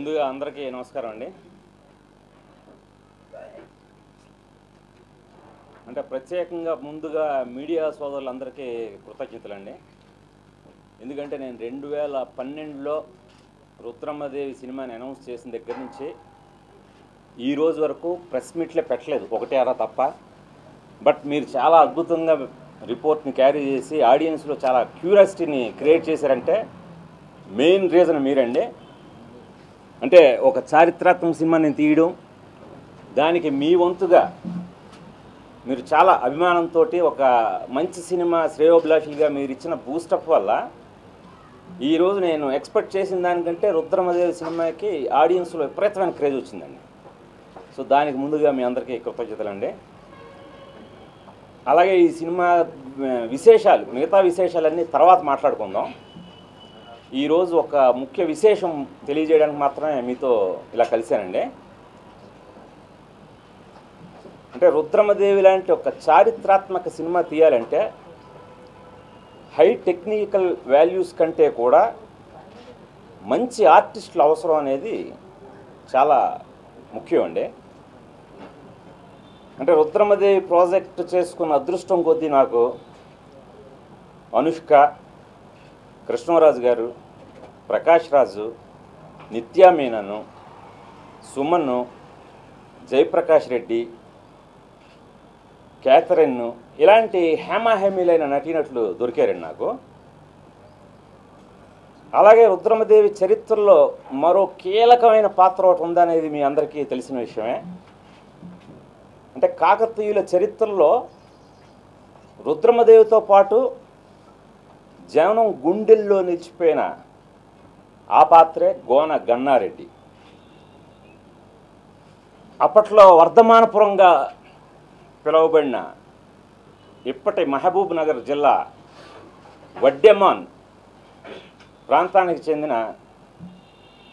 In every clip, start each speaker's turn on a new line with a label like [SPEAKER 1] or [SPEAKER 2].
[SPEAKER 1] ముందుగా అందరికీ నమస్కారం అండి. అంటే ప్రత్యేకంగా ముందుగా మీడియా సోదరులందరికీ కృతజ్ఞతలండి. ఎందుకంటే నేను రెండు వేల పన్నెండులో రుద్రమ్మదేవి సినిమాని అనౌన్స్ చేసిన దగ్గర నుంచి ఈ రోజు వరకు ప్రెస్ మీట్లే పెట్టలేదు ఒకటే అరా తప్ప. బట్ మీరు చాలా అద్భుతంగా రిపోర్ట్ని క్యారీ చేసి ఆడియన్స్లో చాలా క్యూరియాసిటీని క్రియేట్ చేశారంటే మెయిన్ రీజన్ మీరండి. అంటే ఒక చారిత్రాత్మక సినిమాని తీయడం దానికి మీ వంతుగా మీరు చాలా అభిమానంతో ఒక మంచి సినిమా శ్రేయోభిలాషులుగా మీరు ఇచ్చిన బూస్టప్ వల్ల ఈరోజు నేను ఎక్స్పెక్ట్ చేసిన దానికంటే రుద్రమదేవి సినిమాకి ఆడియన్స్లో విపరీతమైన క్రేజ్ వచ్చిందండి. సో దానికి ముందుగా మీ అందరికీ కృతజ్ఞతలండి. అలాగే ఈ సినిమా విశేషాలు మిగతా విశేషాలన్నీ తర్వాత మాట్లాడుకుందాం. ఈరోజు ఒక ముఖ్య విశేషం తెలియజేయడానికి మాత్రమే మీతో ఇలా కలిశానండి. అంటే రుద్రమదేవి లాంటి ఒక చారిత్రాత్మక సినిమా తీయాలంటే హై టెక్నికల్ వాల్యూస్ కంటే కూడా మంచి ఆర్టిస్టుల అవసరం అనేది చాలా ముఖ్యం అండి. అంటే రుద్రమదేవి ప్రాజెక్ట్ చేసుకున్న అదృష్టం కొద్దీ నాకు అనుష్క కృష్ణరాజు గారు ప్రకాష్ రాజు నిత్యా మీనను సుమన్ను జయప్రకాష్ రెడ్డి క్యాథరిన్ను ఇలాంటి హేమాహేమీలైన నటీనటులు దొరికారండి నాకు. అలాగే రుద్రమదేవి చరిత్రలో మరో కీలకమైన పాత్ర ఒకటి ఉందనేది మీ అందరికీ తెలిసిన విషయమే. అంటే కాకతీయుల చరిత్రలో రుద్రమదేవితో పాటు జనం గుండెల్లో నిలిచిపోయిన ఆ పాత్రే గోన గన్నారెడ్డి. అప్పట్లో వర్ధమానపురంగా పిలువబడిన ఇప్పటి మహబూబ్ నగర్ జిల్లా వడ్డెమాన్ ప్రాంతానికి చెందిన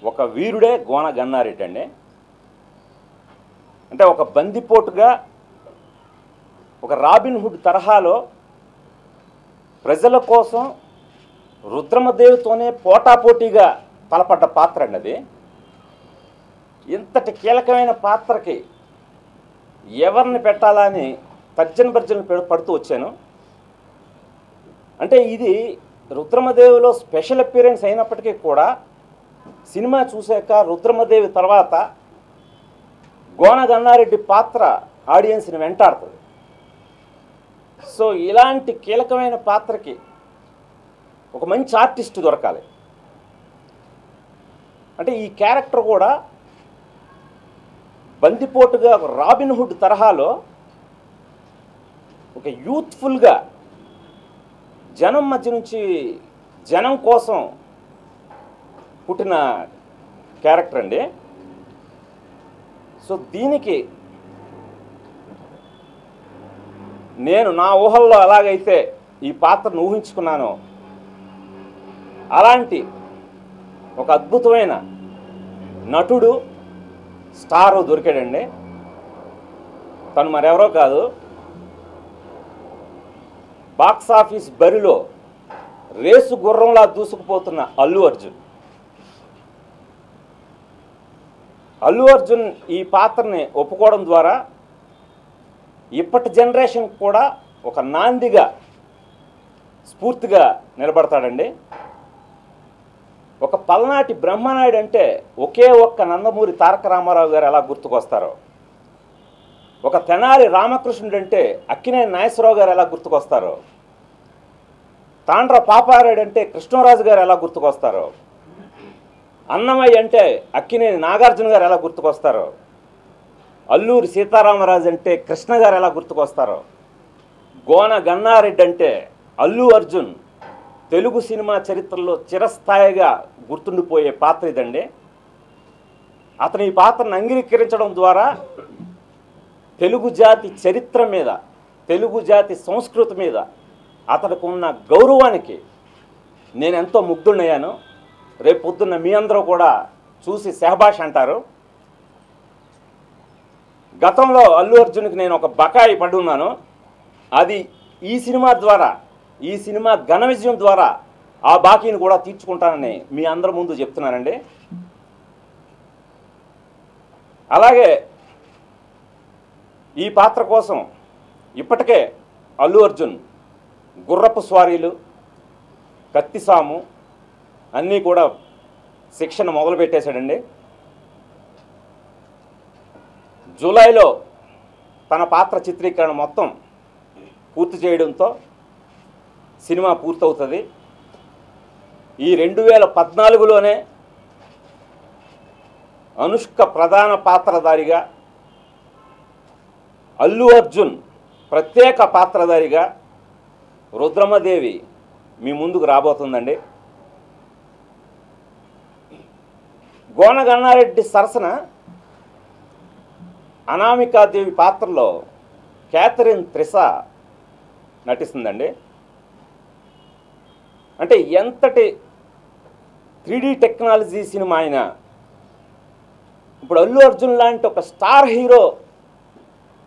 [SPEAKER 1] ఒక వీరుడే గోన గన్నారెడ్డి అండి. అంటే ఒక బందిపోటుగా ఒక రాబిన్ హుడ్ తరహాలో ప్రజల కోసం రుద్రమదేవితోనే పోటాపోటీగా తలపడ్డ పాత్ర అండి అది. ఇంతటి కీలకమైన పాత్రకి ఎవరిని పెట్టాలని తర్జన భర్జన పడుతూ వచ్చాను. అంటే ఇది రుద్రమదేవిలో స్పెషల్ అపీరెన్స్ అయినప్పటికీ కూడా సినిమా చూశాక రుద్రమదేవి తర్వాత గోనగన్నారెడ్డి పాత్ర ఆడియన్స్ని వెంటాడుతుంది. సో ఇలాంటి కీలకమైన పాత్రకి ఒక మంచి ఆర్టిస్ట్ దొరకాలి. అంటే ఈ క్యారెక్టర్ కూడా బందిపోటుగా రాబిన్హుడ్ రాబిన్ హుడ్ తరహాలో ఒక యూత్ఫుల్గా జనం మధ్య నుంచి జనం కోసం పుట్టిన క్యారెక్టర్ అండి. సో దీనికి నేను నా ఊహల్లో ఎలాగైతే ఈ పాత్రను ఊహించుకున్నానో. అలాంటి ఒక అద్భుతమైన నటుడు స్టారు దొరికాడండి. తను మరెవరో కాదు. బాక్స్ ఆఫీస్ బరిలో రేసు గుర్రంలా దూసుకుపోతున్న అల్లు అర్జున్. అల్లు అర్జున్ ఈ పాత్రని ఒప్పుకోవడం ద్వారా ఇప్పటి జనరేషన్ కూడా ఒక నాందిగా స్ఫూర్తిగా నిలబడతాడండి. ఒక పల్నాటి బ్రహ్మనాయుడు అంటే ఒకే ఒక్క నందమూరి తారక రామారావు గారు ఎలా గుర్తుకొస్తారో? ఒక తెనాలి రామకృష్ణుడు అంటే అక్కినేని నాగేశ్వరరావు గారు ఎలా గుర్తుకొస్తారో? తాండ్ర పాపారాయుడు అంటే కృష్ణరాజు గారు ఎలా గుర్తుకొస్తారో? అన్నమయ్య అంటే అక్కినేని నాగార్జున గారు ఎలా గుర్తుకొస్తారో? అల్లూరి సీతారామరాజు అంటే కృష్ణ గారు ఎలా గుర్తుకొస్తారో? గోన గన్నారెడ్డి అంటే అల్లు అర్జున్ తెలుగు సినిమా చరిత్రలో చిరస్థాయిగా గుర్తుండిపోయే పాత్ర ఇదండి. అతను ఈ పాత్రను అంగీకరించడం ద్వారా తెలుగు జాతి చరిత్ర మీద తెలుగు జాతి సంస్కృతి మీద అతనికి ఉన్న గౌరవానికి నేను ఎంతో ముగ్ధుడయ్యాను రేపు పొద్దున్న మీ అందరూ కూడా చూసి సెహబాష్ అంటారు. గతంలో అల్లు అర్జున్కి నేను ఒక బకాయి పడి ఉన్నాను. అది ఈ సినిమా ద్వారా ఈ సినిమా ఘన విజయం ద్వారా ఆ బాకీని కూడా తీర్చుకుంటానని మీ అందరి ముందు చెప్తున్నానండి. అలాగే ఈ పాత్ర కోసం ఇప్పటికే అల్లు అర్జున్ గుర్రపు స్వారీలు కత్తిసాము అన్నీ కూడా శిక్షణ మొదలుపెట్టేశాడండి. జూలైలో తన పాత్ర చిత్రీకరణ మొత్తం పూర్తి చేయడంతో సినిమా పూర్తవుతుంది. ఈ రెండు వేల పద్నాలుగులోనే అనుష్క ప్రధాన పాత్రధారిగా అల్లు అర్జున్ ప్రత్యేక పాత్రధారిగా రుద్రమదేవి మీ ముందుకు రాబోతుందండి. గోనగన్నారెడ్డి సరసన అనామికాదేవి పాత్రలో క్యాథరిన్ త్రిస నటిస్తుందండి. అంటే ఎంతటి త్రీడీ టెక్నాలజీ సినిమా అయినా ఇప్పుడు అల్లు అర్జున్ లాంటి ఒక స్టార్ హీరో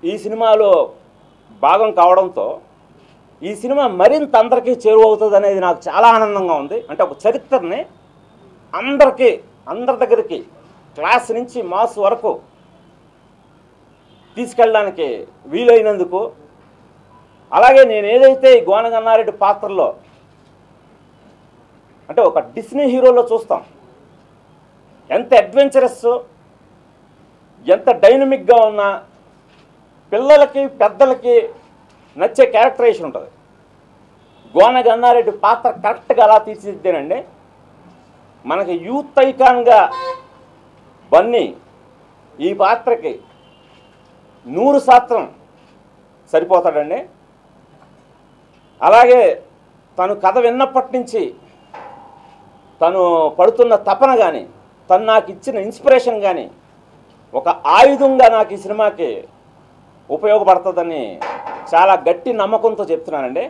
[SPEAKER 1] ఈ సినిమాలో భాగం కావడంతో ఈ సినిమా మరింత అందరికీ చేరువవుతుంది అనేది నాకు చాలా ఆనందంగా ఉంది. అంటే ఒక చరిత్రని అందరికీ అందరి దగ్గరికి క్లాస్ నుంచి మాస్ వరకు తీసుకెళ్ళడానికి వీలైనందుకు అలాగే నేను ఏదైతే ఈ గోనగన్నారెడ్డి పాత్రలో అంటే ఒక డిస్నీ హీరోలో చూస్తాం. ఎంత అడ్వెంచరస్ ఎంత డైనమిక్గా ఉన్నా పిల్లలకి పెద్దలకి నచ్చే క్యారెక్టరైజేషన్ ఉంటుంది. గోన గన్నారెడ్డి పాత్ర కరెక్ట్గా అలా తీర్చిదిద్దేనండి. మనకి యూత్ ఐకాన్గా బన్నీ ఈ పాత్రకి నూరు శాతం సరిపోతాడండి. అలాగే తను కథ విన్నప్పటి నుంచి తను పడుతున్న తపన కానీ తను నాకు ఇచ్చిన ఇన్స్పిరేషన్ కానీ ఒక ఆయుధంగా నాకు ఈ సినిమాకి ఉపయోగపడుతుందని చాలా గట్టి నమ్మకంతో చెప్తున్నానండి.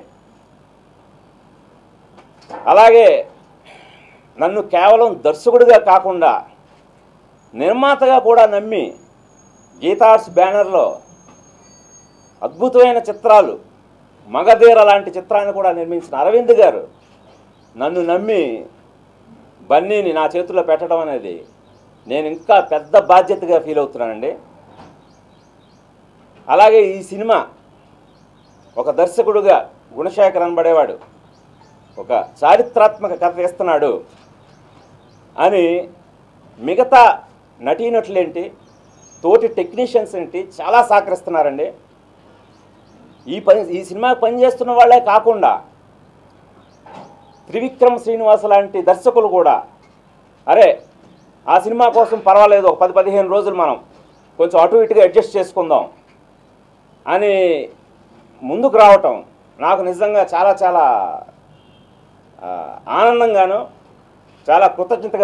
[SPEAKER 1] అలాగే నన్ను కేవలం దర్శకుడిగా కాకుండా నిర్మాతగా కూడా నమ్మి గీతార్స్ బ్యానర్లో అద్భుతమైన చిత్రాలు మగధీర లాంటి చిత్రాన్ని కూడా నిర్మించిన అరవింద్ గారు నన్ను నమ్మి బన్నీని నా చేతుల్లో పెట్టడం అనేది నేను ఇంకా పెద్ద బాధ్యతగా ఫీల్ అవుతున్నానండి. అలాగే ఈ సినిమా ఒక దర్శకుడుగా గుణశేఖర్ అనబడేవాడు ఒక చారిత్రాత్మక కథ ఇస్తున్నాడు అని మిగతా నటీనటులేంటి తోటి టెక్నీషియన్స్ ఏంటి చాలా సహకరిస్తున్నారండి. ఈ పని ఈ సినిమాకి పనిచేస్తున్న వాళ్ళే కాకుండా త్రివిక్రమ్ శ్రీనివాస లాంటి దర్శకులు కూడా అరే ఆ సినిమా కోసం పర్వాలేదు ఒక పది పదిహేను రోజులు మనం కొంచెం అటు ఇటుగా అడ్జస్ట్ చేసుకుందాం అని ముందుకు రావటం నాకు నిజంగా చాలా చాలా ఆనందంగాను చాలా కృతజ్ఞతగా